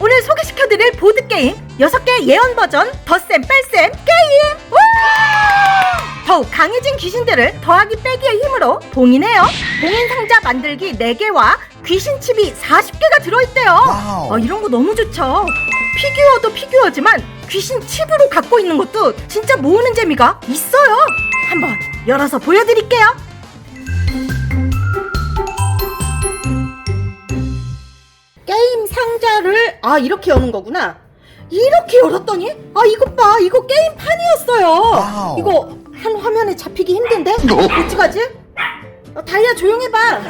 오늘 소개시켜드릴 보드게임 6개 예언 버전 덧셈 뺄셈 게임! 와! 더욱 강해진 귀신들을 더하기 빼기의 힘으로 봉인해요. 봉인 상자 만들기 4개와 귀신 칩이 40개가 들어있대요. 와우. 아, 이런 거 너무 좋죠. 피규어도 피규어지만 귀신 칩으로 갖고 있는 것도 진짜 모으는 재미가 있어요. 한번 열어서 보여드릴게요. 상자를 아 이렇게 여는 거구나. 이렇게 열었더니 아 이것 봐 이거 게임판이었어요. 와우. 이거 한 화면에 잡히기 힘든데 어떡하지? 어, 다이아 조용해봐.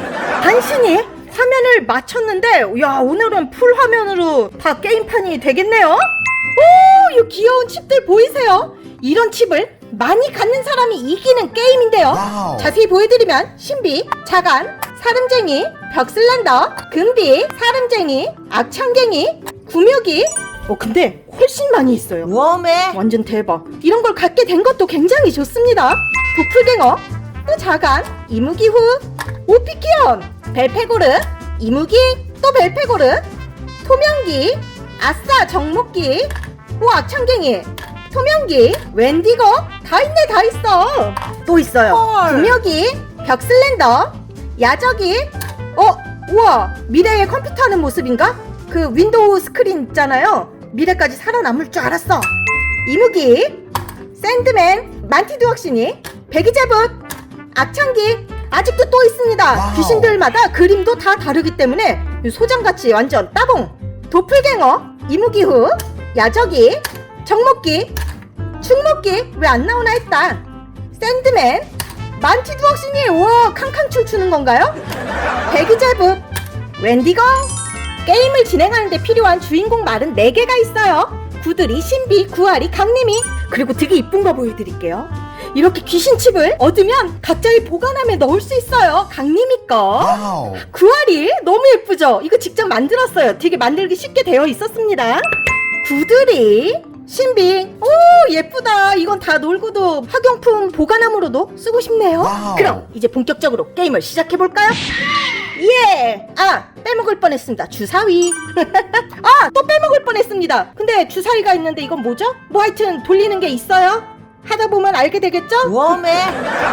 간신히 화면을 맞췄는데 야 오늘은 풀 화면으로 다 게임판이 되겠네요. 오, 이 귀여운 칩들 보이세요? 이런 칩을 많이 갖는 사람이 이기는 게임인데요. 와우. 자세히 보여드리면 신비, 자간, 사름쟁이, 벽슬란더, 금비, 사름쟁이, 악창갱이, 구묘기. 어 근데 훨씬 많이 있어요. 웜에 완전 대박. 이런 걸 갖게 된 것도 굉장히 좋습니다. 도플갱어, 또 자간, 이무기후, 오피키온, 벨페고르, 이무기, 또 벨페고르, 토명기, 아싸 정목기, 오 악창갱이, 토명기, 웬디거, 다 있네 다 있어. 또 있어요. 헐. 구묘기, 벽슬랜더, 야적이, 어, 우와, 미래의 컴퓨터 하는 모습인가? 그 윈도우 스크린 있잖아요. 미래까지 살아남을 줄 알았어. 이무기, 샌드맨, 만티두억신이, 배기제붓, 악창기, 아직도 또 있습니다. 와우. 귀신들마다 그림도 다 다르기 때문에 소장같이 완전 따봉. 도플갱어, 이무기후, 야적이, 정목기, 충목기 왜 안 나오나 했다. 샌드맨, 만티두억신이 우와 캉캉 춤추는 건가요? 배기제붓, 웬디거, 게임을 진행하는데 필요한 주인공 말은 4개가 있어요. 구들이, 신비, 구아리, 강림이. 그리고 되게 이쁜 거 보여드릴게요. 이렇게 귀신칩을 얻으면 각자의 보관함에 넣을 수 있어요. 강림이 거. 구아리 너무 예쁘죠? 이거 직접 만들었어요. 되게 만들기 쉽게 되어 있었습니다. 구들이 신비 오 예쁘다. 이건 다 놀고도 학용품 보관함으로도 쓰고 싶네요. 와우. 그럼 이제 본격적으로 게임을 시작해 볼까요? 예. 아 빼먹을 뻔했습니다. 주사위. 아 또 빼먹을 뻔했습니다. 근데 주사위가 있는데 이건 뭐죠? 뭐 하여튼 돌리는 게 있어요. 하다 보면 알게 되겠죠? 웜에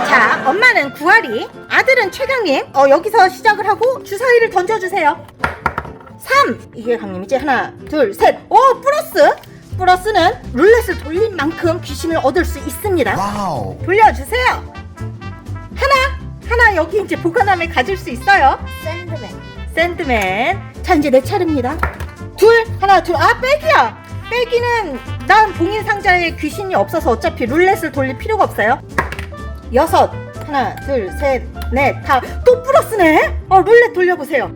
자, 엄마는 구아리, 아들은 최강님. 어, 여기서 시작을 하고 주사위를 던져주세요. 3. 이게 강님이지. 하나, 둘, 셋. 오, 플러스. 플러스는 룰렛을 돌린 만큼 귀신을 얻을 수 있습니다. 와우. 돌려주세요. 하나, 하나 여기 이제 보관함에 가질 수 있어요. 샌드맨 샌드맨. 자, 이제 내 차례입니다. 둘, 하나, 둘. 아, 빼기야. 빼기는 난 봉인 상자에 귀신이 없어서 어차피 룰렛을 돌릴 필요가 없어요. 여섯, 하나, 둘, 셋, 넷, 다. 또 플러스네? 어, 룰렛 돌려보세요.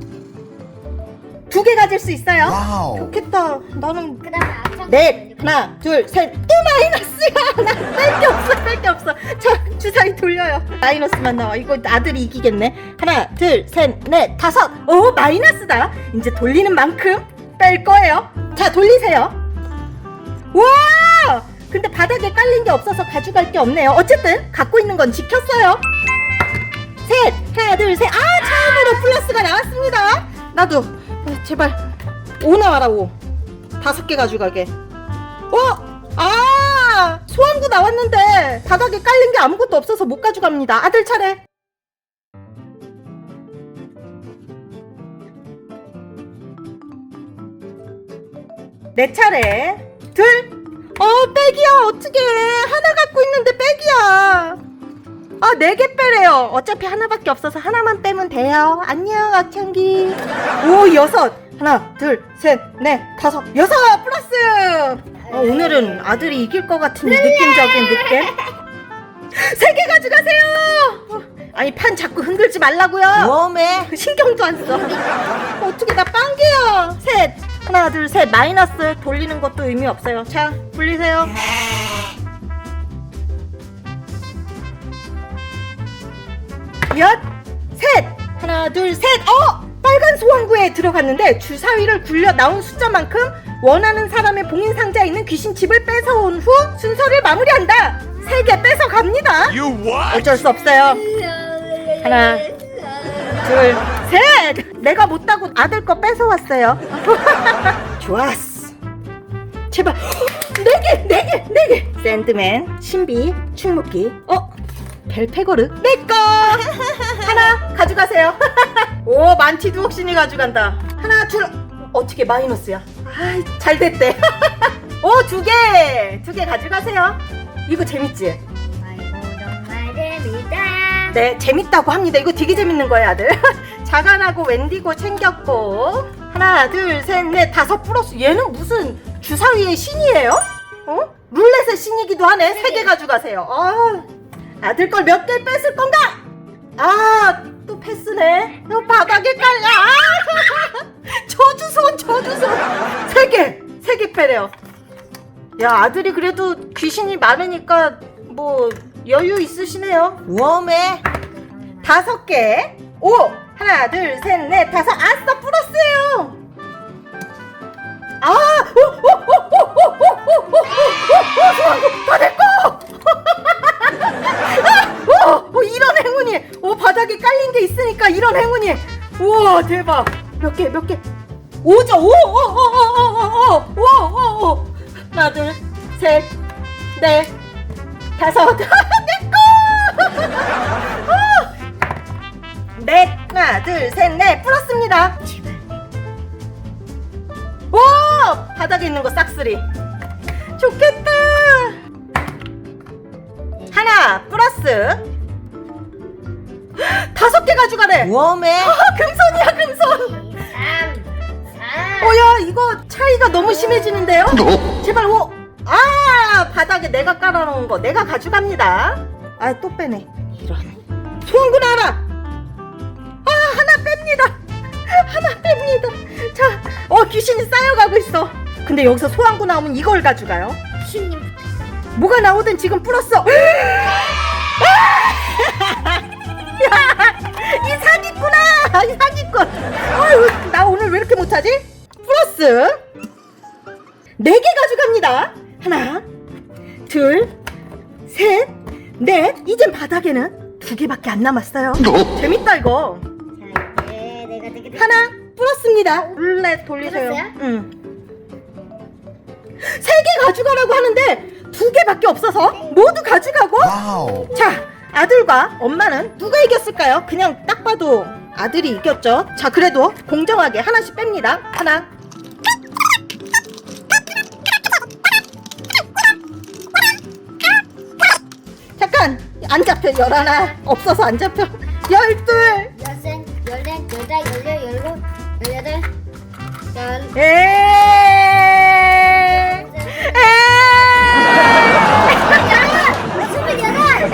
두 개 가질 수 있어요. 와우. 좋겠다. 나는 그 다음에 악창 넷, 하나, 둘, 셋, 또 마이너스야. 나뺄게 없어, 뺄게 없어. 자, 주사위 돌려요. 마이너스만 나와. 이거 아들이 이기겠네. 하나, 둘, 셋, 넷, 다섯. 오, 마이너스다. 이제 돌리는 만큼 뺄 거예요. 자, 돌리세요. 와! 근데 바닥에 깔린 게 없어서 가져갈 게 없네요. 어쨌든 갖고 있는 건 지켰어요. 셋, 하나, 둘, 셋. 아, 처음으로 플러스가 나왔습니다. 나도 어, 제발 오 나와라 오. 다섯 개 가져가게. 어? 아! 소환구 나왔는데 바닥에 깔린 게 아무것도 없어서 못 가져갑니다. 아들 차례. 내 차례. 둘. 어, 백이야. 어떻게 하나 갖고 있는데. 아, 네 개 빼래요. 어차피 하나밖에 없어서 하나만 빼면 돼요. 안녕, 악창기. 오, 여섯. 하나, 둘, 셋, 넷, 다섯, 여섯 플러스. 어, 오늘은 아들이 이길 것 같은 느낌적인 느낌. 세 개 가져가세요. 어, 아니 판 자꾸 흔들지 말라고요. 웜에 신경도 안 써. 어떻게 나 빵개야. 셋. 하나, 둘, 셋. 마이너스 돌리는 것도 의미 없어요. 자, 돌리세요. 엿, 셋. 하나, 둘, 셋. 어! 빨간 소환구에 들어갔는데 주사위를 굴려 나온 숫자만큼 원하는 사람의 봉인 상자에 있는 귀신칩을 뺏어온 후 순서를 마무리한다. 세 개 뺏어 갑니다. 어쩔 수 없어요. 하나, 둘, 셋! 내가 못 따고 아들 거 뺏어왔어요. 좋았어. 제발. 네 개, 네 개, 네 개. 샌드맨, 신비, 충무기. 어? 벨페거르. 내 거! 가져가세요. 오, 만티도 옥신이 가져간다. 하나, 둘. 어떻게 마이너스야? 아이, 잘 됐대. 오, 두 개! 두 개 가져가세요. 이거 재밌지? 아이고 정말 재밌다. 네, 재밌다고 합니다. 이거 되게 재밌는 거예요, 아들. 자간하고 웬디고 챙겼고. 하나, 둘, 셋, 넷, 다섯 플러스. 얘는 무슨 주사위의 신이에요? 어? 룰렛의 신이기도 하네. 세 개 가져가세요. 아, 아들 걸 몇 개 뺐을 건가? 아, 또 패스네. 어, 바닥에 깔려. 아! 저주손, 저주손. 세 개, 세 개 패래요. 야, 아들이 그래도 귀신이 많으니까 뭐 여유 있으시네요. 웜에 다섯 개. 오! 하나, 둘, 셋, 넷, 다섯. 아싸, 플러스예요. 아! 우와, 대박! 몇 개, 몇 개? 오죠! 오! 오! 오! 오! 오! 오! 오! 오! 오! 하나, 둘, 셋, 넷, 다섯. 넷, 하나, 둘, 셋, 넷, 플러스입니다. 오! 바닥에 있는 거 싹쓸이. 좋겠다. 하나, 플러스. 다섯 개 가져가래. 웜에 차이가 너무 심해지는데요? 제발, 오! 아! 바닥에 내가 깔아놓은 거 내가 가져갑니다. 아, 또 빼네. 이런. 알아! 아, 하나 뺍니다. 하나 뺍니다. 자, 어, 귀신이 쌓여가고 있어. 근데 여기서 소환구 나오면 이걸 가져가요. 신님 뭐가 나오든 지금 풀었어. 바닥에는 두 개밖에 안 남았어요. 재밌다 이거. 자 이제 내가 되게 하나 풀었습니다. 룰렛 돌리세요. 풀었어요? 응. 세 개 가져가라고 하는데 두 개밖에 없어서 모두 가져가고. 와우 자, 아들과 엄마는 누가 이겼을까요? 그냥 딱 봐도 아들이 이겼죠. 자, 그래도 공정하게 하나씩 뺍니다. 하나. 안 잡혀 열하나 없어서 안 잡혀 열둘 여섯, 열넷, 여덟, 열여, 열로, 열여덟, 열. 에. 에. 스물여덟.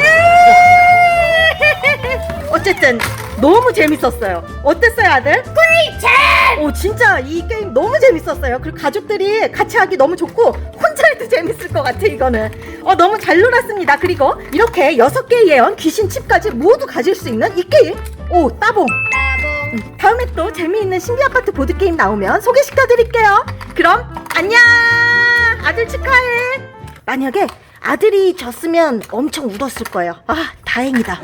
어쨌든 너무 재밌었어요. 어땠어요, 아들? 꿀잼. 오 진짜 이 게임 너무 재밌었어요. 그리고 가족들이 같이 하기 너무 좋고 해도 재밌을 것 같아 이거는. 어 너무 잘 놀았습니다. 그리고 이렇게 여섯 개의 예언 귀신 칩까지 모두 가질 수 있는 이 게임. 오 따봉. 따봉. 다음에 또 재미있는 신비 아파트 보드 게임 나오면 소개시켜 드릴게요. 그럼 안녕. 아들 축하해. 만약에 아들이 졌으면 엄청 울었을 거예요. 아 다행이다.